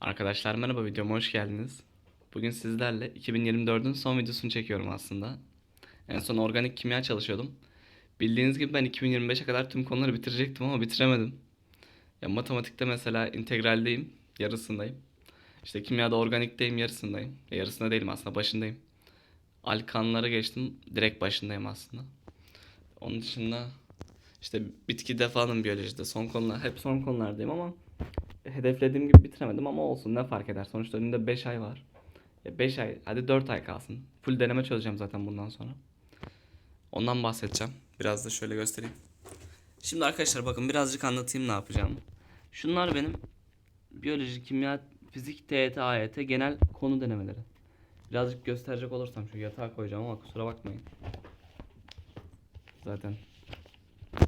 Arkadaşlar merhaba videoma hoş geldiniz. Bugün sizlerle 2024'ün son videosunu çekiyorum aslında. En son organik kimya çalışıyordum. Bildiğiniz gibi ben 2025'e kadar tüm konuları bitirecektim ama bitiremedim. Ya matematikte mesela integraldeyim, yarısındayım. İşte kimyada organikteyim, yarısındayım. Ya yarısında değilim aslında, başındayım. Alkanlara geçtim, direkt başındayım aslında. Onun dışında işte bitkide falanım biyolojide son konular, hep son konulardayım ama hedeflediğim gibi bitiremedim ama olsun ne fark eder. Sonuçta önümde 5 ay var. Ya 5 ay, hadi 4 ay kalsın. Full deneme çözeceğim zaten bundan sonra. Ondan bahsedeceğim. Biraz da şöyle göstereyim. Şimdi arkadaşlar bakın birazcık anlatayım ne yapacağım. Şunlar benim biyoloji, kimya, fizik, TYT, AYT genel konu denemeleri. Birazcık gösterecek olursam şu yatağa koyacağım ama kusura bakmayın. Zaten.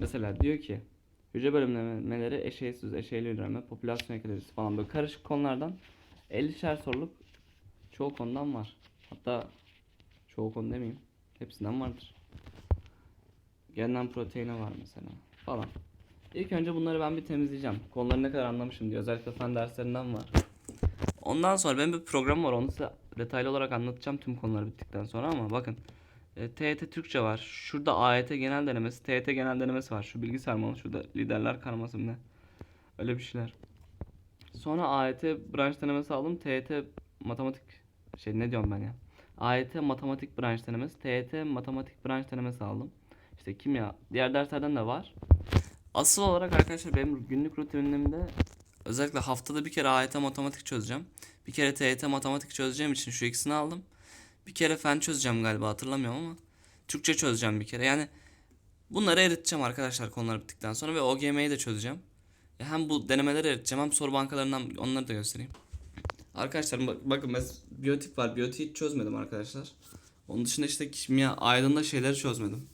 Mesela diyor ki hücre bölümlemeleri, eşeğsiz, eşeğli üreme, popülasyon ekolojisi falan böyle karışık konulardan 50'şer soruluk çoğu konudan var. Hatta çoğu konu demeyeyim. Hepsinden vardır. Genden proteine var mesela falan. İlk önce bunları ben bir temizleyeceğim. Konuları ne kadar anlamışım diye. Özellikle fen derslerinden var. Ondan sonra benim bir programım var. Onu size detaylı olarak anlatacağım tüm konular bittikten sonra ama bakın. E, TYT Türkçe var. Şurada AYT genel denemesi, TYT genel denemesi var. Şu bilgisayar malı, şurada liderler karması ne? Öyle bir şeyler. Sonra AYT branş denemesi aldım. TYT matematik şey ne diyorum ben ya? AYT matematik branş denemesi, TYT matematik branş denemesi aldım. İşte kimya, diğer derslerden de var. Asıl olarak arkadaşlar benim günlük rutinimde özellikle haftada bir kere AYT matematik çözeceğim. Bir kere TYT matematik çözeceğim için şu ikisini aldım. Bir kere fen çözeceğim galiba hatırlamıyorum ama. Türkçe çözeceğim bir kere. Yani bunları eriteceğim arkadaşlar konular bittikten sonra ve OGM'yi de çözeceğim. Hem bu denemeleri eriteceğim hem soru bankalarından onları da göstereyim. Arkadaşlar bak, bakın ben biyotip var. Biyotiği çözmedim arkadaşlar. Onun dışında işte kimya aydınla şeyleri çözmedim.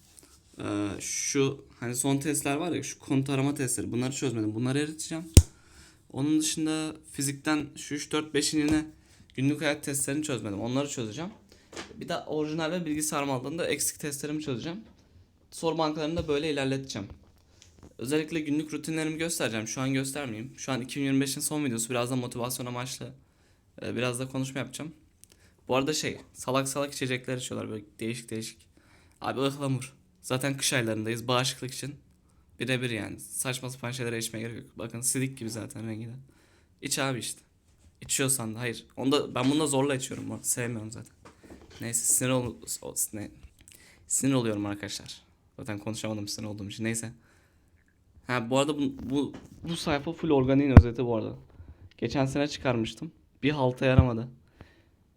Ee, şu hani son testler var ya şu konu tarama testleri bunları çözmedim. Bunları eriteceğim. Onun dışında fizikten şu 3 4 5'in yine günlük hayat testlerini çözmedim. Onları çözeceğim. Bir de orijinal ve bilgisayar mallarında eksik testlerimi çözeceğim. Soru bankalarını da böyle ilerleteceğim. Özellikle günlük rutinlerimi göstereceğim. Şu an göstermeyeyim. Şu an 2025'in son videosu. Biraz da motivasyon amaçlı. Ee, Biraz da konuşma yapacağım. Bu arada şey, salak salak içecekler içiyorlar böyle değişik değişik. Abi ıhlamur. Zaten kış aylarındayız. Bağışıklık için. Birebir yani. Saçma sapan şeylere içmeye gerek yok. Bakın sidik gibi zaten rengi de. İç abi işte. İçiyorsan da hayır. Onda ben bunu da zorla içiyorum. Sevmiyorum zaten. Neyse sinir ol, o- ne? Sinir oluyorum arkadaşlar. Zaten konuşamadım sinir olduğum için. Neyse. Ha bu arada bu, bu, bu sayfa full organiğin özeti bu arada. Geçen sene çıkarmıştım. Bir halta yaramadı.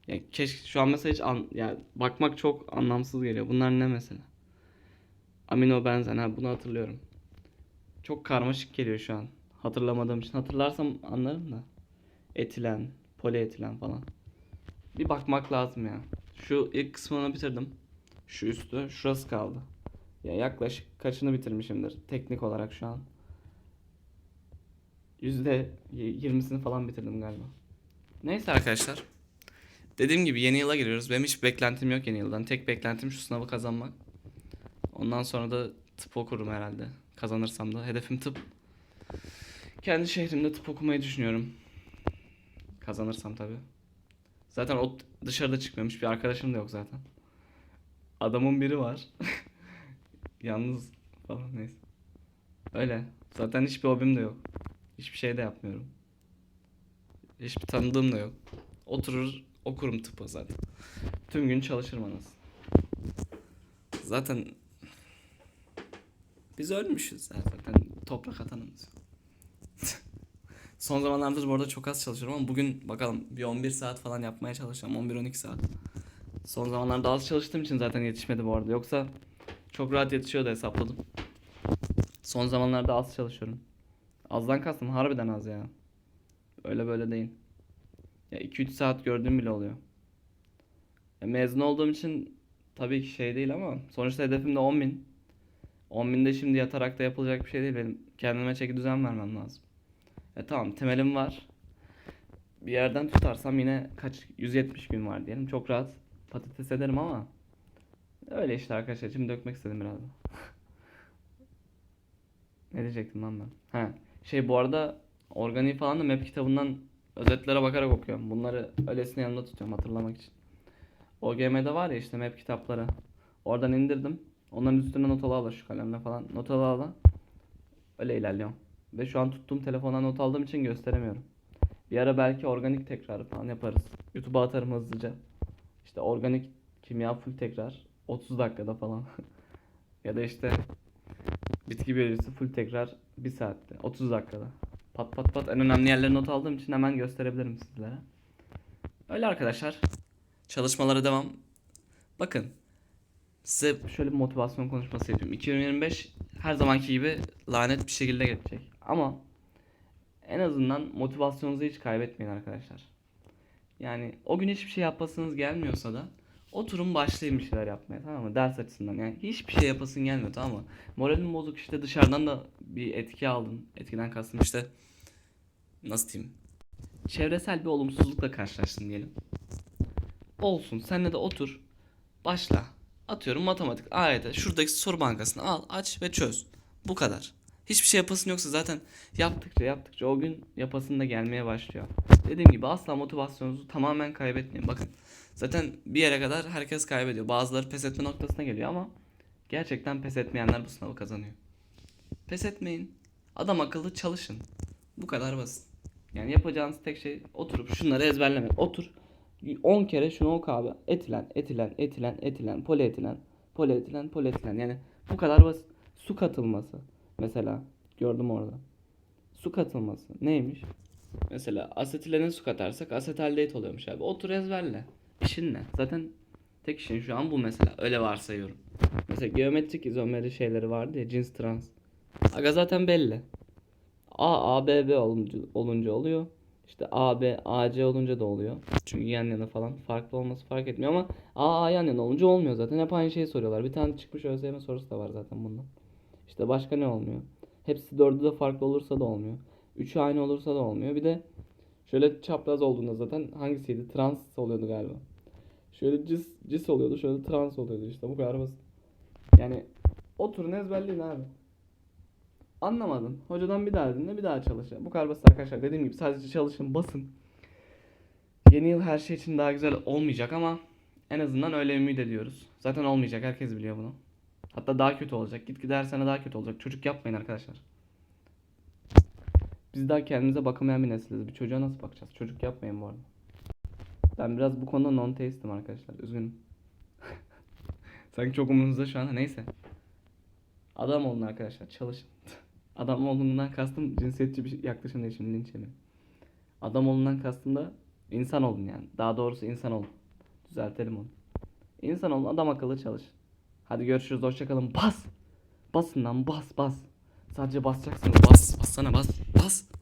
Ya keşke şu an mesela hiç an, ya bakmak çok anlamsız geliyor. Bunlar ne mesela? Amino benzen ha bunu hatırlıyorum. Çok karmaşık geliyor şu an. Hatırlamadığım için. Hatırlarsam anlarım da. Etilen, polietilen falan. Bir bakmak lazım ya. Şu ilk kısmını bitirdim. Şu üstü, şurası kaldı. Ya yaklaşık kaçını bitirmişimdir teknik olarak şu an. Yüzde yirmisini falan bitirdim galiba. Neyse arkadaşlar. Dediğim gibi yeni yıla giriyoruz. Benim hiç beklentim yok yeni yıldan. Tek beklentim şu sınavı kazanmak. Ondan sonra da tıp okurum herhalde. Kazanırsam da. Hedefim tıp. Kendi şehrimde tıp okumayı düşünüyorum. Kazanırsam tabii. Zaten o dışarıda çıkmamış bir arkadaşım da yok zaten. Adamın biri var. Yalnız falan neyse. Öyle. Zaten hiçbir hobim de yok. Hiçbir şey de yapmıyorum. Hiçbir tanıdığım da yok. Oturur okurum tıpı zaten. Tüm gün çalışırım anasını. Zaten biz ölmüşüz zaten toprak atanımız. Son zamanlardır bu arada çok az çalışıyorum ama bugün bakalım bir 11 saat falan yapmaya çalışacağım. 11-12 saat. Son zamanlarda az çalıştığım için zaten yetişmedi bu arada. Yoksa çok rahat yetişiyordu hesapladım. Son zamanlarda az çalışıyorum. Azdan kastım harbiden az ya. Öyle böyle değil. Ya 2-3 saat gördüğüm bile oluyor. Ya mezun olduğum için tabii ki şey değil ama sonuçta hedefim de 10 bin. 10 binde şimdi yatarak da yapılacak bir şey değil. Benim kendime çeki düzen vermem lazım. E tamam temelim var. Bir yerden tutarsam yine kaç 170 gün var diyelim. Çok rahat patates ederim ama öyle işte arkadaşlar. Şimdi dökmek istedim biraz. ne diyecektim lan ben? Ha, şey bu arada organik falan da map kitabından Özetlere bakarak okuyorum. Bunları öylesine yanımda tutuyorum hatırlamak için. OGM'de var ya işte map kitapları. Oradan indirdim. Onların üstüne not ala şu kalemle falan. Not ala ala. Öyle ilerliyorum. Ve şu an tuttuğum telefona not aldığım için gösteremiyorum. Bir ara belki organik tekrarı falan yaparız. YouTube'a atarım hızlıca. İşte organik kimya full tekrar. 30 dakikada falan. ya da işte bitki biyolojisi full tekrar 1 saatte. 30 dakikada. Pat pat pat en önemli yerleri not aldığım için hemen gösterebilirim sizlere. Öyle arkadaşlar. Çalışmalara devam. Bakın. Size şöyle bir motivasyon konuşması yapayım. 2025 her zamanki gibi lanet bir şekilde geçecek. Ama en azından motivasyonunuzu hiç kaybetmeyin arkadaşlar. Yani o gün hiçbir şey yapasınız gelmiyorsa da oturun başlayın bir şeyler yapmaya tamam mı? Ders açısından yani hiçbir şey yapasın gelmiyor tamam mı? Moralin bozuk işte dışarıdan da bir etki aldın. Etkiden kastım işte nasıl diyeyim? Çevresel bir olumsuzlukla karşılaştın diyelim. Olsun senle de otur. Başla. Atıyorum matematik. AYT. Şuradaki soru bankasını al, aç ve çöz. Bu kadar. Hiçbir şey yapasın yoksa zaten yaptıkça yaptıkça o gün yapasın da gelmeye başlıyor. Dediğim gibi asla motivasyonunuzu tamamen kaybetmeyin. Bakın zaten bir yere kadar herkes kaybediyor. Bazıları pes etme noktasına geliyor ama gerçekten pes etmeyenler bu sınavı kazanıyor. Pes etmeyin. Adam akıllı çalışın. Bu kadar basit. Yani yapacağınız tek şey oturup şunları ezberlemek. Otur. 10 kere şunu oku abi. Etilen, etilen, etilen, etilen, polietilen, polietilen, polietilen. Yani bu kadar basit. Su katılması. Mesela gördüm orada. Su katılması neymiş? Mesela asetilene su katarsak asetaldehit oluyormuş abi. Otur ezberle. İşin ne? Zaten tek işin şu an bu mesela. Öyle varsayıyorum. Mesela geometrik izomeri şeyleri vardı ya cins trans. Aga zaten belli. A, A, B, B olunca, olunca oluyor. İşte A, B, A, C olunca da oluyor. Çünkü yan yana falan farklı olması fark etmiyor ama A, A yan yana olunca olmuyor zaten. Hep aynı şeyi soruyorlar. Bir tane çıkmış ÖSYM sorusu da var zaten bundan. İşte başka ne olmuyor? Hepsi dördü de farklı olursa da olmuyor. Üçü aynı olursa da olmuyor. Bir de şöyle çapraz olduğunda zaten hangisiydi? Trans oluyordu galiba. Şöyle cis, cis oluyordu. Şöyle trans oluyordu işte. Bu kadar basit. Yani oturun ezberleyin abi. Anlamadın. Hocadan bir daha dinle bir daha çalış. Bu kadar basit arkadaşlar. Dediğim gibi sadece çalışın basın. Yeni yıl her şey için daha güzel olmayacak ama en azından öyle ümit ediyoruz. Zaten olmayacak herkes biliyor bunu. Hatta daha kötü olacak. Git her sene daha kötü olacak. Çocuk yapmayın arkadaşlar. Biz daha kendimize bakamayan bir nesiliz. Bir çocuğa nasıl bakacağız? Çocuk yapmayın bu arada. Ben biraz bu konuda non teistim arkadaşlar. Üzgünüm. Sanki çok umurunuzda şu an. Neyse. Adam olun arkadaşlar. Çalışın. Adam olduğundan kastım cinsiyetçi bir yaklaşım değil şimdi linç yemeyin. Adam olduğundan kastım da insan olun yani. Daha doğrusu insan olun. Düzeltelim onu. İnsan olun adam akıllı çalış. Hadi görüşürüz hoşçakalın. Bas. Basın lan bas bas. Sadece basacaksınız. Bas. Bassana bas. Bas.